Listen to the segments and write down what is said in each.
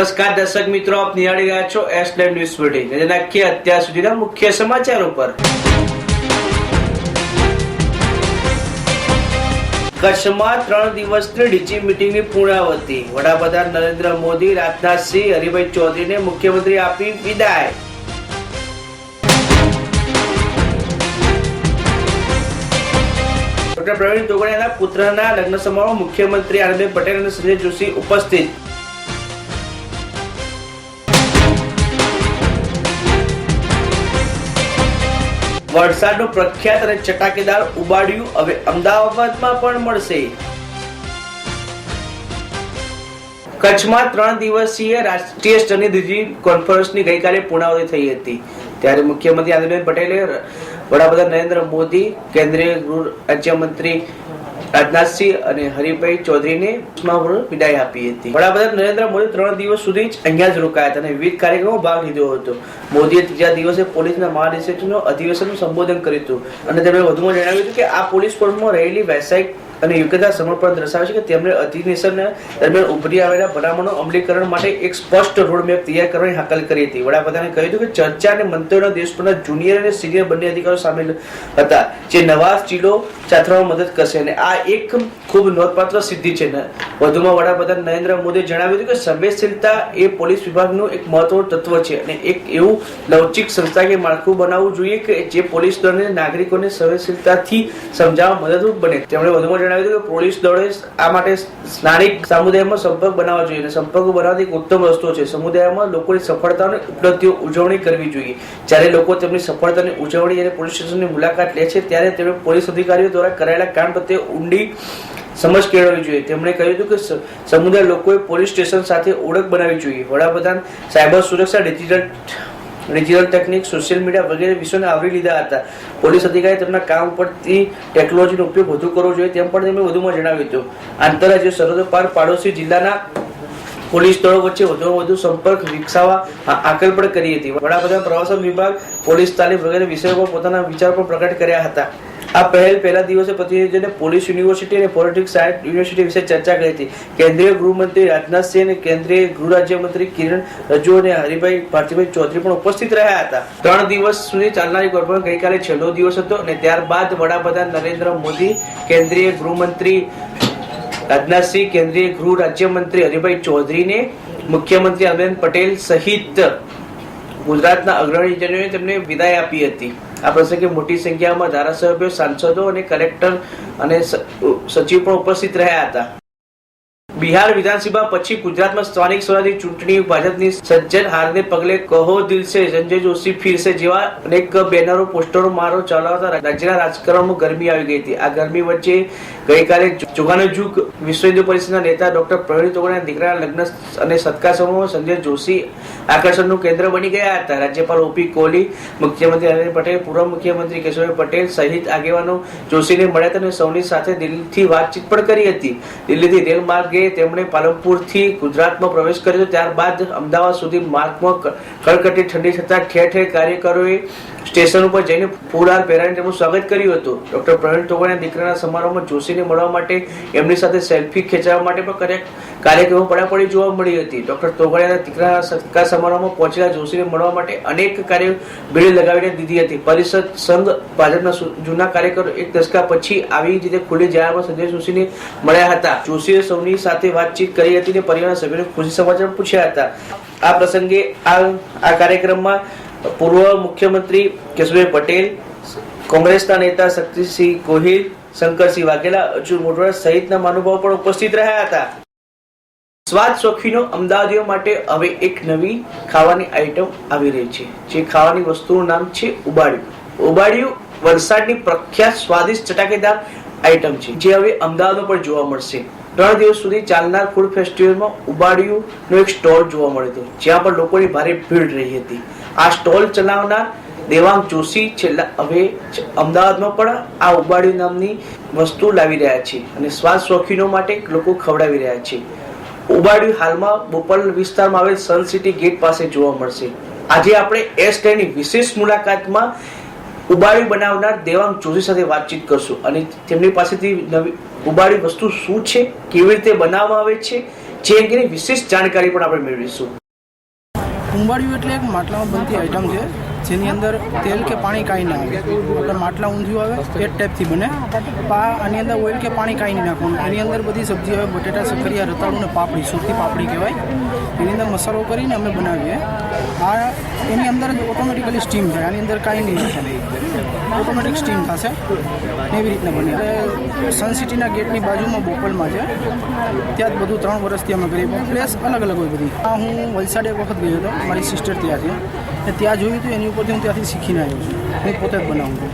નમસ્કાર દર્શક મિત્રો, આપ નિહાળી રહ્યા છો એસ ન્યૂઝ બુલેટિન જેના કે અત્યાર સુધીના મુખ્ય સમાચાર ઉપર. કચ્છમાં ત્રણ દિવસની ડીજી મીટિંગની પૂર્ણાવતિ વડાપ્રધાન નરેન્દ્ર મોદી રાજનાથસિંહ હરિભાઈ ચૌધરીને મુખ્યમંત્રી આપી વિદાય. ડોક્ટર પ્રવીણ તોગડિયાના પુત્રના લગ્ન સમારોહ મુખ્યમંત્રી આનંદભાઈ પટેલ અને સંજય જોશી ઉપસ્થિત. વલસાડનું પ્રખ્યાત અને ચટાકેદાર ઉબાડિયું હવે અમદાવાદમાં પણ મળશે. કચ્છમાં ત્રણ દિવસીય રાષ્ટ્રીય સ્તરની ત્રીજી કોન્ફરન્સની ગઈકાલે પૂર્ણાવતિ થઈ હતી. ત્યારે મુખ્યમંત્રી આનંદીબેન પટેલે વડાપ્રધાન નરેન્દ્ર મોદી, કેન્દ્રીય ગૃહ રાજ્યમંત્રી રાજનાથસિંહ અને હરિભાઈ ચૌધરીને વિદાય આપી હતી. વડાપ્રધાન નરેન્દ્ર મોદી ત્રણ દિવસ સુધી જ અહીંયા જ રોકાયા હતા અને વિવિધ કાર્યક્રમો ભાગ લીધો હતો. મોદીએ ત્રીજા દિવસે પોલીસના મહાનિદેશકનું અધિવેશનનું સંબોધન કર્યું હતું અને તેમણે વધુમાં જણાવ્યું હતું કે આ પોલીસ ફોર્સમાં રહેલી વ્યાવસાયિક અને યોગ્યતા સમર્પણ દર્શાવે છે કે તેમણે અધિવેશન દરમિયાન ઉભરી આવેલા ભલામણો અમલીકરણ માટે એક સ્પષ્ટ રોડમેપ તૈયાર કરવાની હાકલ કરી હતી. વડાપ્રધાને કહ્યું હતું કે ચર્ચા અને મંત્રીઓના દેશભરના જુનિયર અને સિનિયર બંને અધિકારીઓ સામેલ હતા, જે નવા ચીલો ચાથવામાં મદદ કરશે. અને આ એક ખૂબ નોંધપાત્ર સિદ્ધિ છે. વધુમાં વડાપ્રધાન નરેન્દ્ર મોદીએ જણાવ્યું હતું કે સંવેદનશીલતા એ પોલીસ વિભાગનું એક મહત્વનું તત્વ છે અને એક એવું લવચિક સંસ્થાકીય માળખું બનાવવું જોઈએ કે જે પોલીસ દળને નાગરિકોને સંવેદનશીલતાથી સમજાવવા મદદરૂપ બને. તેમણે વધુમાં જણાવ્યું હતું કે પોલીસ દળે આ માટે સ્થાનિક સમુદાયમાં સંપર્ક બનાવવા જોઈએ અને સંપર્ક બનાવવાની એક ઉત્તમ રસ્તો છે. સમુદાયમાં લોકોની સફળતા ઉપલબ્ધિઓ ઉજવણી કરવી જોઈએ. જ્યારે લોકો તેમની સફળતાની ઉજવણી અને પોલીસ સ્ટેશનની મુલાકાત લે છે, ત્યારે તેમણે પોલીસ અધિકારીઓ દ્વારા કરાયેલા કામ પ્રત્યે ઊંડી સમજ કેળવવી જોઈએ. તેમણે કહ્યું હતું કે સમુદાય લોકોએ પોલીસ સ્ટેશન સાથે ઓળખ બનાવવી જોઈએ. વડાપ્રધાન સાયબર સુરક્ષા digital digital technique social media વગેરે વિષયોને આવરી લીધા હતા. પોલીસ અધિકારી તેમના કામ ઉપરથી ટેકનોલોજીનો ઉપયોગ વધુ કરવો જોઈએ તેમ પણ તેમણે વધુમાં જણાવ્યું હતું. આંતરરાજ્ય સરહદો પાર પાડોશી જિલ્લાના પોલીસ દળો વચ્ચે વધુમાં વધુ સંપર્ક વિકસાવવા આકલ પણ કરી હતી. વડાપ્રધાન પ્રવાસન વિભાગ, પોલીસ તાલીમ વગેરે વિષયો પર પોતાના વિચાર પણ પ્રગટ કર્યા હતા. આ પહેલ પહેલા દિવસે પ્રતિનિધિઓને પોલીસ યુનિવર્સિટી અને પોલિટિક્સ સાયન્સ યુનિવર્સિટી વિશે ચર્ચા કરી હતી. કેન્દ્રીય ગૃહમંત્રી રાજનાથસિંહ અને કેન્દ્રીય ગૃહ રાજ્યમંત્રી કિરણ રજુ અને હરિભાઈ ભારતીભાઈ ચૌધરી પણ ઉપસ્થિત રહ્યા હતા. ત્રણ દિવસ સુધી ચાલનારી કોન્ફરન્સ ગઈકાલે છેલ્લો દિવસ હતો અને ત્યારબાદ વડાપ્રધાન નરેન્દ્ર મોદી, કેન્દ્રીય ગૃહમંત્રી રાજનાથસિંહ કેન્દ્રીય ગૃહ રાજ્યમંત્રી હરિભાઈ ચૌધરીને, મુખ્યમંત્રી અરવિંદ પટેલ સહિત ગુજરાતના અગ્રણીજનોએ તેમને વિદાય આપી હતી. આ પ્રસંગે મોટી સંખ્યામાં ધારાસભ્યો, સાંસદો અને કલેક્ટર અને સચિવ પણ ઉપસ્થિત રહ્યા હતા. બિહાર વિધાનસભા પછી ગુજરાતમાં સ્થાનિક સ્વરાજની ચૂંટણી ભાજપની સજ્જન હારને પગલે કહો દિલ સંજય જોશી ફિરસે જેવા અનેક બેનરો, પોસ્ટરો મારો ચલાવતા રાજ્યના રાજકારણમાં ગરમી આવી ગઈ હતી. આ ગરમી વચ્ચે ગઈકાલે જોગાનુજુગ વિશ્વ હિન્દુ પરિષદના નેતા ડોક્ટર પ્રવીણ તોગડિયાના દીકરાના લગ્ન અને સત્કાર સમારોહમાં સંજય જોશી આકર્ષણનું કેન્દ્ર બની ગયા હતા. રાજ્યપાલ ઓપી કોહલી, મુખ્યમંત્રી અરવિંદ પટેલ પૂર્વ મુખ્યમંત્રી કેશુભાઈ પટેલ સહિત આગેવાનો જોશીને મળ્યા હતા અને સૌની સાથે દિલ્હીથી વાતચીત પણ કરી હતી. દિલ્હીથી રેલ માર્ગે તેમણે પાલનપુરથી ગુજરાતમાં પ્રવેશ કર્યો ત્યારબાદ અમદાવાદ સુધી માર્ગમાં કડકટી ઠંડી થતાં ઠેર ઠેર કાર્યકરોએ સ્ટેશન ઉપર જઈને ફૂલહાર પહેરાવીને તેમનું સ્વાગત કર્યું હતું. ડોક્ટર પ્રવીણ તોગડિયાના દીકરાના સમારોહમાં જોશીને મળવા માટે એમની સાથે સેલ્ફી ખેંચાવવા માટે પણ કાર્ય- કાર્યક્રમો પડાપડી જોવા મળી હતી. ડોક્ટર તોગડિયાના દીકરાના સત્કાર સમારોહમાં પહોંચેલા જોશીને મળવા માટે અનેક કાર્ય ભીડ લગાવીને દીધી હતી. પરિષદ સંઘ ભાજપના જૂના કાર્યકરો એક દશકા પછી આવી રીતે ખુલ્લી જાહેરમાં સંજય જોશીને મળ્યા હતા. જોશીએ સૌની સાથે વાતચીત કરી હતી અને પરિવારના સભ્યોને ખુશી સમાચાર પૂછ્યા હતા. આ પ્રસંગે આ આ કાર્યક્રમમાં પૂર્વ મુખ્યમંત્રી કેશુભાઈ પટેલ, કોંગ્રેસના નેતા શક્તિસિંહ ગોહિલ, શંકરસિંહ વાઘેલા, અર્જુન મોટવાડા સહિતના મહાનુભાવો પણ ઉપસ્થિત રહ્યા હતા. સ્વાદ શોખીનો અમદાવાદીઓ માટે હવે એક નવી ખાવાની આઈટમ આવી રહી છે. જે ખાવાની વસ્તુનું નામ છે ઉબાડિયું. ઉબાડિયું વલસાડની પ્રખ્યાત સ્વાદિષ્ટ ચટાકેદાર આઈટમ છે, જે હવે અમદાવાદમાં પણ જોવા મળશે. ત્રણ દિવસ સુધી ચાલનાર ફૂડ ફેસ્ટિવલમાં ઉબાડિયુંનો એક સ્ટોલ જોવા મળ્યો હતો, જ્યાં પણ લોકોની ભારે ભીડ રહી હતી. આ સ્ટોલ ચલાવનાર દેવાંગ જોશી છેલ્લા હવે અમદાવાદમાં પણ આ ઉબાડિયું નામની વસ્તુ લાવી રહ્યા છે અને સ્વાદ શોખીનો માટે લોકો ખવડાવી રહ્યા છે. ઉબાડિયું હાલમાં બોપલ વિસ્તારમાં આવેલ સન સિટી ગેટ પાસે જોવા મળશે. આજે આપણે એસની વિશેષ મુલાકાતમાં ઉબાડી બનાવનાર દેવાંગ જોશી સાથે વાતચીત કરશું અને તેમની પાસેથી નવી ઉબાડી વસ્તુ શું છે, કેવી રીતે બનાવવામાં આવે છે, જે અંગેની વિશેષ જાણકારી પણ આપણે મેળવીશું. ઉંબાડિયું એટલે એક માટલામાં બનતી આઈટમ છે. જેની અંદર તેલ કે પાણી કાંઈ ના આવે. એટલે માટલા ઊંધિયું આવે, એ ટાઈપથી બને. પા, આની અંદર ઓઇલ કે પાણી કાંઈ નહીં નાખવાનું. એની અંદર બધી સબ્જી આવે, બટેટા, સક્કરિયા, રતાળું ને પાપડી, સુરતી પાપડી કહેવાય. એની અંદર મસાલો કરીને અમે બનાવીએ. આ, એની અંદર જ ઓટોમેટિકલી સ્ટીમ થાય. આની અંદર કાંઈ નહીં થાય ઓટોમેટિક સ્ટીમ થશે. એવી રીતના બને. એટલે સન સિટીના ગેટની બાજુમાં બોપલમાં છે. ત્યાં જ બધું ત્રણ વર્ષથી અમે કરીએ. પ્લેસ અલગ અલગ હોય બધી. આ હું વલસાડ એક વખત ગયો હતો. મારી સિસ્ટર ત્યાં છે. ત્યાં જોયું હતું, એની ઉપરથી હું ત્યાંથી શીખીને આવ્યો છું. હું પોતે જ બનાવું છું.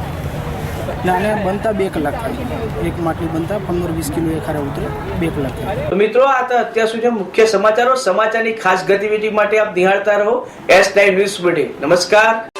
ને આને બનતા બે કલાક થાય. એક માટલી બનતા પંદર વીસ કિલો એ ખારા ઉતરે, બે કલાક થાય. મિત્રો, આ તો અત્યાર સુધી મુખ્ય સમાચારો. સમાચારની ખાસ ગતિવિધિ માટે આપ નિહાળતા રહો. એસ નાઇન ન્યૂઝ બડે નમસ્કાર.